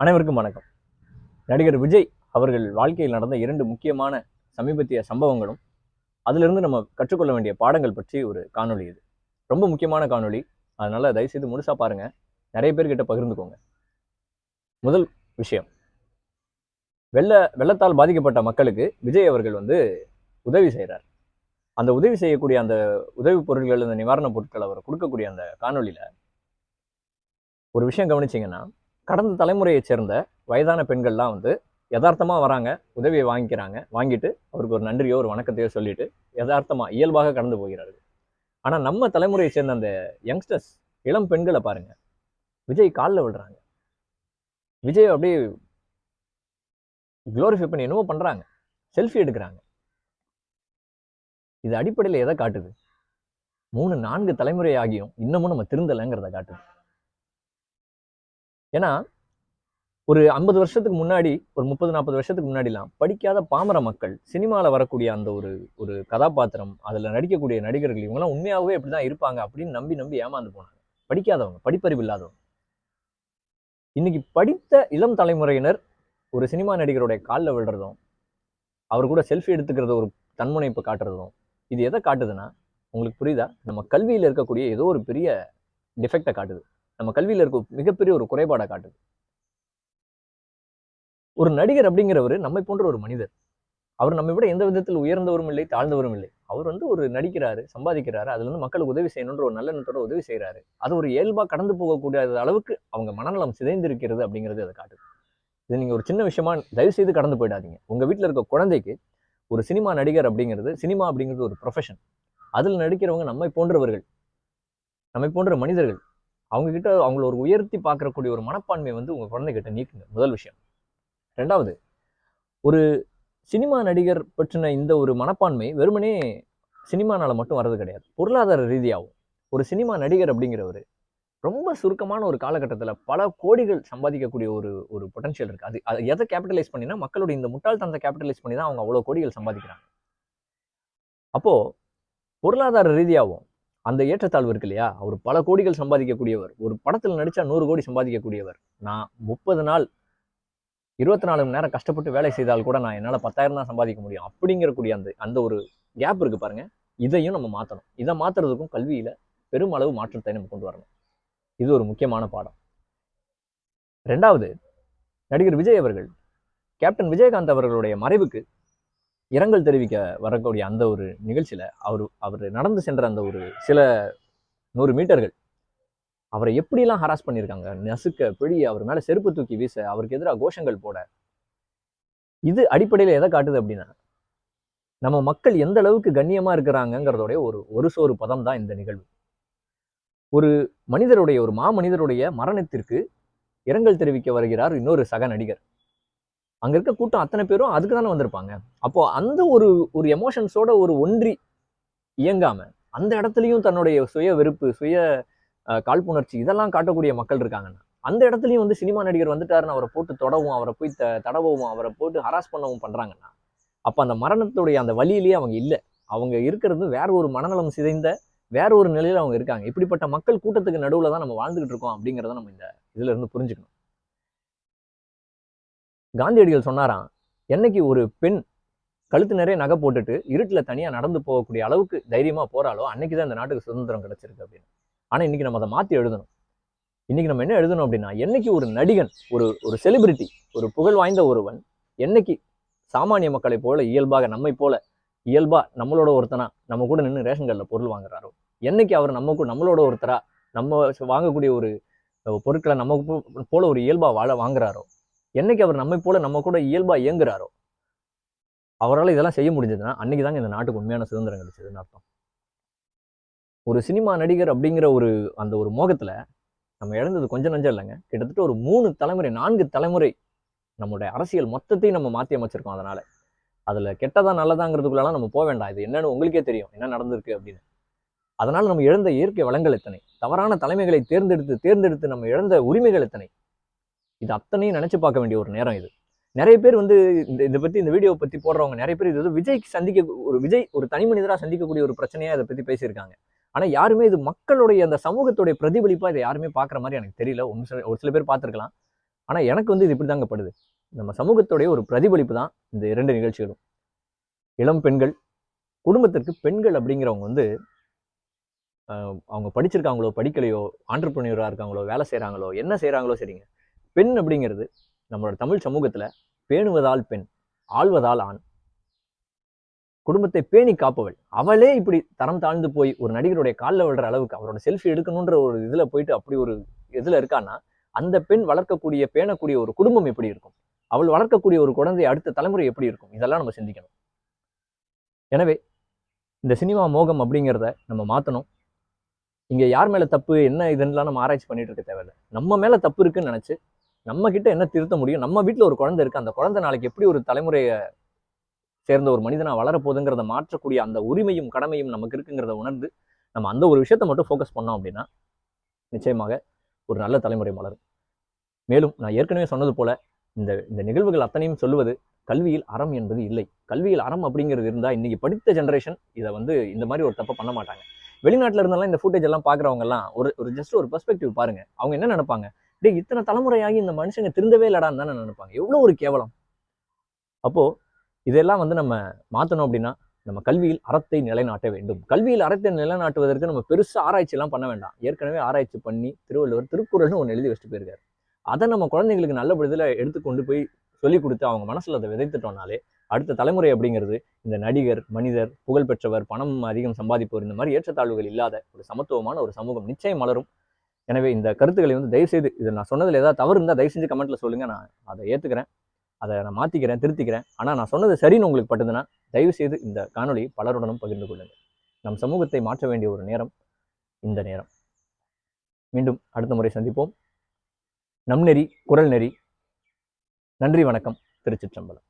அனைவருக்கும் வணக்கம். நடிகர் விஜய் அவர்கள் வாழ்க்கையில் நடந்த இரண்டு முக்கியமான சமீபத்திய சம்பவங்களும் அதிலிருந்து நம்ம கற்றுக்கொள்ள வேண்டிய பாடங்கள் பற்றி ஒரு காணொலி இது. ரொம்ப முக்கியமான காணொலி அதனால தயவுசெய்து முழுசா பாருங்க. நிறைய பேர்கிட்ட பகிர்ந்துக்கோங்க. முதல் விஷயம். வெள்ள வெள்ளத்தால் பாதிக்கப்பட்ட மக்களுக்கு விஜய் அவர்கள் வந்து உதவி செய்கிறார் அந்த உதவி செய்யக்கூடிய அந்த உதவி பொருட்கள் அந்த நிவாரணப் பொருட்கள் அவர் கொடுக்கக்கூடிய அந்த காணொலியில் ஒரு விஷயம் கவனிச்சிங்கன்னா கடந்த தலைமுறையை சேர்ந்த வயதான பெண்கள்லாம் வந்து யதார்த்தமாக வராங்க உதவியை வாங்கிக்கிறாங்க வாங்கிட்டு அவருக்கு ஒரு நன்றியோ ஒரு வணக்கத்தையோ சொல்லிட்டு யதார்த்தமாக இயல்பாக கடந்து போகிறார்கள். ஆனால் நம்ம தலைமுறையை சேர்ந்த அந்த யங்ஸ்டர்ஸ் இளம் பெண்களை பாருங்க. விஜய் காலில் விடுறாங்க விஜய் அப்படியே க்ளோரிஃபை பண்ணி என்னமோ பண்றாங்க. செல்ஃபி எடுக்கிறாங்க. இது அடிப்படையில் எதை காட்டுது? மூணு நான்கு தலைமுறை ஆகியும் இன்னமும் நம்ம திருந்தலைங்கிறத காட்டுது. ஏன்னா ஒரு ஐம்பது வருஷத்துக்கு முன்னாடி ஒரு முப்பது நாற்பது வருஷத்துக்கு முன்னாடிலாம் படிக்காத பாமர மக்கள் சினிமாவில் வரக்கூடிய அந்த ஒரு ஒரு கதாபாத்திரம் அதில் நடிக்கக்கூடிய நடிகர்கள் இவங்கெல்லாம் உண்மையாகவே இப்படி தான் இருப்பாங்க அப்படின்னு நம்பி நம்பி ஏமாந்து போனாங்க. படிக்காதவங்க படிப்பறிவு இல்லாதவங்க. இன்னைக்கு படித்த இளம் தலைமுறையினர் ஒரு சினிமா நடிகருடைய காலில் விழுறதும் அவர் கூட செல்ஃபி எடுத்துக்கிறத ஒரு தன்முனைப்பு காட்டுறதும் இது எதை காட்டுதுன்னா உங்களுக்கு புரியுதா? நம்ம கல்வியில் இருக்கக்கூடிய ஏதோ ஒரு பெரிய டிஃபெக்டை காட்டுது. நம்ம கல்வியில் இருக்க மிகப்பெரிய ஒரு குறைபாடை காட்டுது. ஒரு நடிகர் அப்படிங்கிறவர் நம்மை போன்ற ஒரு மனிதர். அவர் நம்மை விட எந்த விதத்தில் உயர்ந்தவரும் இல்லை தாழ்ந்தவரும் இல்லை. அவர் வந்து ஒரு நடிக்கிறாரு சம்பாதிக்கிறாரு அதுல இருந்து மக்களுக்கு உதவி செய்யணுன்ற ஒரு நல்ல எண்ணத்தோட உதவி செய்கிறாரு அது ஒரு இயல்பா கடந்து போகக்கூடிய அளவுக்கு அவங்க மனநலம் சிதைந்திருக்கிறது அப்படிங்கிறது அதை காட்டுது. இது நீங்க ஒரு சின்ன விஷயமா தயவு செய்து கடந்து போயிடாதீங்க. உங்க வீட்டில் இருக்க குழந்தைக்கு ஒரு சினிமா நடிகர் அப்படிங்கிறது சினிமா அப்படிங்கிறது ஒரு ப்ரொஃபஷன் அதில் நடிக்கிறவங்க நம்மை போன்றவர்கள் நம்மை போன்ற மனிதர்கள் அவங்க கிட்ட அவங்கள ஒரு உயர்த்தி பார்க்கக்கூடிய ஒரு மனப்பான்மையை வந்து உங்கள் குழந்தைகிட்ட நீக்குங்க. முதல் விஷயம். ரெண்டாவது ஒரு சினிமா நடிகர் பற்றின இந்த ஒரு மனப்பான்மை வெறுமனே சினிமானால் மட்டும் வர்றது கிடையாது. பொருளாதார ரீதியாகவும் ஒரு சினிமா நடிகர் அப்படிங்கிறவர் ரொம்ப சுருக்கமான ஒரு காலகட்டத்தில் பல கோடிகள் சம்பாதிக்கக்கூடிய ஒரு ஒரு பொட்டன்ஷியல் இருக்குது அது அதை எதை கேபிட்டலைஸ் பண்ணினா மக்களுடைய இந்த முட்டாள்தனத்தை கேபிட்டலைஸ் பண்ணி தான் அவங்க அவ்வளோ கோடிகள் சம்பாதிக்கிறாங்க. அப்போது பொருளாதார ரீதியாகவும் அந்த ஏற்றத்தாழ்வு இருக்கு இல்லையா? அவர் பல கோடிகள் சம்பாதிக்கக்கூடியவர். ஒரு படத்தில் நடிச்சா நூறு கோடி சம்பாதிக்கக்கூடியவர். நான் முப்பது நாள் இருபத்தி நாலு மணி நேரம் கஷ்டப்பட்டு வேலை செய்தால் கூட நான் என்னால் பத்தாயிரம் தான் சம்பாதிக்க முடியும். அப்படிங்கிறக்கூடிய அந்த அந்த ஒரு கேப் இருக்கு பாருங்க. இதையும் நம்ம மாற்றணும் இதை மாற்றுறதுக்கும் கல்வியில பெருமளவு மாற்றத்தை நம்ம கொண்டு வரணும். இது ஒரு முக்கியமான பாடம். ரெண்டாவது நடிகர் விஜய் அவர்கள் கேப்டன் விஜயகாந்த் அவர்களுடைய மறைவுக்கு இரங்கல் தெரிவிக்க வரக்கூடிய அந்த ஒரு நிகழ்ச்சியில அவர் அவர் நடந்து சென்ற அந்த ஒரு சில நூறு மீட்டர்கள் அவரை எப்படிலாம் ஹராஸ் பண்ணியிருக்காங்க? நசுக்க பிழிய அவர் மேல செருப்பு தூக்கி வீச அவருக்கு எதிராக கோஷங்கள் போட இது அடிப்படையில் எதை காட்டுது அப்படின்னா நம்ம மக்கள் எந்த அளவுக்கு கண்ணியமா இருக்கிறாங்கங்கிறதோடைய ஒரு ஒரு சோறு பதம் தான் இந்த நிகழ்வு. ஒரு மனிதருடைய ஒரு மாமனிதருடைய மரணத்திற்கு இரங்கல் தெரிவிக்க வருகிறார் இன்னொரு சக நடிகர். அங்கே இருக்க கூட்டம் அத்தனை பேரும் அதுக்கு தானே வந்திருப்பாங்க. அப்போ அந்த ஒரு ஒரு எமோஷன்ஸோட ஒரு ஒன்றி இயங்காம அந்த இடத்துலையும் தன்னுடைய சுய வெறுப்பு சுய காழ்ப்புணர்ச்சி இதெல்லாம் காட்டக்கூடிய மக்கள் இருக்காங்கன்னா அந்த இடத்துலையும் வந்து சினிமா நடிகர் வந்துட்டாருன்னு அவரை போட்டு தொடவும் அவரை போய் த தடவவும் அவரை போட்டு ஹராஸ் பண்ணவும் பண்ணுறாங்கன்னா அப்போ அந்த மரணத்துடைய அந்த வழியிலேயே அவங்க இல்லை. அவங்க இருக்கிறது வேற ஒரு மனநலம் சிதைந்த வேற ஒரு நிலையில் அவங்க இருக்காங்க. இப்படிப்பட்ட மக்கள் கூட்டத்துக்கு நடுவில் தான் நம்ம வாழ்ந்துகிட்டு இருக்கோம் அப்படிங்கிறத நம்ம இந்த இதுலேருந்து புரிஞ்சுக்கணும். காந்தியடிகள் சொன்னாராம் என்னைக்கு ஒரு பெண் கழுத்து நிறைய நகை போட்டுட்டு இருட்டில் தனியா நடந்து போகக்கூடிய அளவுக்கு தைரியமா போகிறாலோ அன்னைக்கு தான் இந்த நாட்டுக்கு சுதந்திரம் கிடைச்சிருக்கு அப்படின்னு. ஆனா இன்னைக்கு நம்ம அதை மாத்தி எழுதணும். இன்னைக்கு நம்ம என்ன எழுதணும் அப்படின்னா என்னைக்கு ஒரு நடிகன் ஒரு ஒரு செலிபிரிட்டி ஒரு புகழ் வாய்ந்த ஒருவன் என்னைக்கு சாமானிய மக்களை போல இயல்பாக நம்மை போல இயல்பா நம்மளோட ஒருத்தனா நம்ம கூட நின்று ரேஷன் கடையில் பொருள் வாங்குறாரோ என்னைக்கு அவர் நம்ம கூட நம்மளோட ஒருத்தரா நம்ம வாங்கக்கூடிய ஒரு பொருட்களை நம்ம போ- போல ஒரு இயல்பா வாழ வாங்குறாரோ என்னைக்கு அவர் நம்மை போல நம்ம கூட இயல்பா இயங்குறாரோ அவரால் இதெல்லாம் செய்ய முடிஞ்சதுன்னா அன்னைக்கு தாங்க இந்த நாட்டுக்கு உண்மையான சுதந்திரம் கிடைச்சதுன்னு அர்த்தம். ஒரு சினிமா நடிகர் அப்படிங்கிற ஒரு அந்த ஒரு மோகத்துல நம்ம இழந்தது கொஞ்சம் நஞ்சம் இல்லைங்க. கிட்டத்தட்ட ஒரு மூணு தலைமுறை நான்கு தலைமுறை நம்மளுடைய அரசியல் மொத்தத்தையும் நம்ம மாற்றி அமைச்சிருக்கோம் அதனால. அதுல கெட்டதா நல்லதாங்கிறதுக்குள்ளலாம் நம்ம போக வேண்டாம். இது என்னன்னு உங்களுக்கே தெரியும். என்ன நடந்திருக்கு அப்படின்னு. அதனால நம்ம இழந்த இயற்கை வளங்கள் எத்தனை? தவறான தலைமைகளை தேர்ந்தெடுத்து தேர்ந்தெடுத்து நம்ம இழந்த உரிமைகள் எத்தனை? இது அத்தனையும் நினச்சி பார்க்க வேண்டிய ஒரு நேரம் இது. நிறைய பேர் வந்து இந்த இதை பற்றி இந்த வீடியோ பற்றி போடுறவங்க நிறைய பேர் இது வந்து விஜய்க்கு சந்திக்க ஒரு விஜய் ஒரு தனி மனிதராக சந்திக்கக்கூடிய ஒரு பிரச்சனையாக இதை பற்றி பேசியிருக்காங்க. ஆனால் யாருமே இது மக்களுடைய அந்த சமூகத்துடைய பிரதிபலிப்பாக இதை யாருமே பார்க்குற மாதிரி எனக்கு தெரியல. ஒரு சில ஒரு சில பேர் பார்த்துருக்கலாம். ஆனால் எனக்கு வந்து இது இப்படி தாங்க படுது. நம்ம சமூகத்துடைய ஒரு பிரதிபலிப்பு தான் இந்த இரண்டு நிகழ்ச்சிகளும். இளம் பெண்கள் குடும்பத்திற்கு பெண்கள் அப்படிங்கிறவங்க வந்து அவங்க படிச்சிருக்காங்களோ படிக்கலையோ ஆண்டர்பிரினியூராக இருக்காங்களோ வேலை செய்கிறாங்களோ என்ன செய்கிறாங்களோ சரிங்க. பெண் அப்படிங்கிறது நம்மளோட தமிழ் சமூகத்தில் பேணுவதால் பெண் ஆழ்வதால் ஆண். குடும்பத்தை பேணி காப்பவள். அவளே இப்படி தரம் தாழ்ந்து போய் ஒரு நடிகருடைய காலில் விழுற அளவுக்கு அவரோட செல்ஃபி எடுக்கணுன்ற ஒரு இதில் போயிட்டு அப்படி ஒரு இதில் இருக்கான்னா அந்த பெண் வளர்க்கக்கூடிய பேணக்கூடிய ஒரு குடும்பம் எப்படி இருக்கும்? அவள் வளர்க்கக்கூடிய ஒரு குழந்தை அடுத்த தலைமுறை எப்படி இருக்கும்? இதெல்லாம் நம்ம சிந்திக்கணும். எனவே இந்த சினிமா மோகம் அப்படிங்கிறத நம்ம மாற்றணும் இங்கே யார் மேலே தப்பு என்ன இதுன்னெலாம் நம்ம ஆராய்ச்சி பண்ணிட்டு இருக்க தேவையில்ல. நம்ம மேலே தப்பு இருக்குன்னு நினச்சி நம்ம கிட்ட என்ன திருத்த முடியும்? நம்ம வீட்டில் ஒரு குழந்தை இருக்கு. அந்த குழந்தை நாளைக்கு எப்படி ஒரு தலைமுறையை சேர்ந்த ஒரு மனிதனா வளரப்போகுதுங்கிறத மாற்றக்கூடிய அந்த உரிமையும் கடமையும் நமக்கு இருக்குங்கிறத உணர்ந்து நம்ம அந்த ஒரு விஷயத்தை மட்டும் ஃபோக்கஸ் பண்ணோம் அப்படின்னா நிச்சயமாக ஒரு நல்ல தலைமுறை மலரும் மேலும் நான் ஏற்கனவே சொன்னது போல இந்த இந்த நிகழ்வுகள் அத்தனையும் சொல்லுவது கல்வியில் அறம் என்பது இல்லை. கல்வியில் அறம் அப்படிங்கிறது இருந்தால் இன்னைக்கு படித்த ஜென்ரேஷன் இதை வந்து இந்த மாதிரி ஒரு தப்பை பண்ண மாட்டாங்க. வெளிநாட்டில் இருந்தாலும் இந்த ஃபுட்டேஜ் எல்லாம் பார்க்குறவங்கலாம் ஒரு ஒரு ஜஸ்ட் ஒரு பெர்ஸ்பெக்டிவ் பாருங்கள் அவங்க என்ன நினைப்பாங்க? டே இத்தனை தலைமுறையாகி இந்த மனுஷங்க திருந்தவே இல்லடான்னு தானே நினைப்பாங்க. எவ்வளோ ஒரு கேவலம். அப்போ இதெல்லாம் வந்து நம்ம மாற்றணும் அப்படின்னா நம்ம கல்வியில் அறத்தை நிலைநாட்ட வேண்டும். கல்வியில் அறத்தை நிலைநாட்டுவதற்கு நம்ம பெருசா ஆராய்ச்சி எல்லாம் பண்ண வேண்டாம். ஏற்கனவே ஆராய்ச்சி பண்ணி திருவள்ளுவர் திருக்குறள்னு ஒன்று எழுதி வச்சுட்டு போயிருக்காரு. அதை நம்ம குழந்தைங்களுக்கு நல்ல விதத்தில் எடுத்து கொண்டு போய் சொல்லி கொடுத்து அவங்க மனசுல அதை விதைத்துட்டோம்னாலே அடுத்த தலைமுறை அப்படிங்கிறது இந்த நடிகர் மனிதர் புகழ்பெற்றவர் பணம் அதிகம் சம்பாதிப்பவர் இந்த மாதிரி ஏற்றத்தாழ்வுகள் இல்லாத ஒரு சமத்துவமான ஒரு சமூகம் நிச்சயம் மலரும் எனவே இந்த கருத்துக்களை வந்து தயவுசெய்து இது நான் சொன்னதில் ஏதாவது தவறு இருந்தால் தயவு செஞ்சு கமெண்ட்டில் சொல்லுங்க. நான் அதை ஏற்றுக்கிறேன் அதை நான் மாற்றிக்கிறேன் திருத்திக்கிறேன். ஆனால் நான் சொன்னது சரின்னு உங்களுக்கு பட்டுதுன்னா தயவு செய்து இந்த காணொலியை பலருடனும் பகிர்ந்து கொள்ளுங்கள். நம் சமூகத்தை மாற்ற வேண்டிய ஒரு நேரம் இந்த நேரம். மீண்டும் அடுத்த முறை சந்திப்போம். நம் நெறி குரல் நெறி. நன்றி வணக்கம். திருச்சிற்றம்பலம்.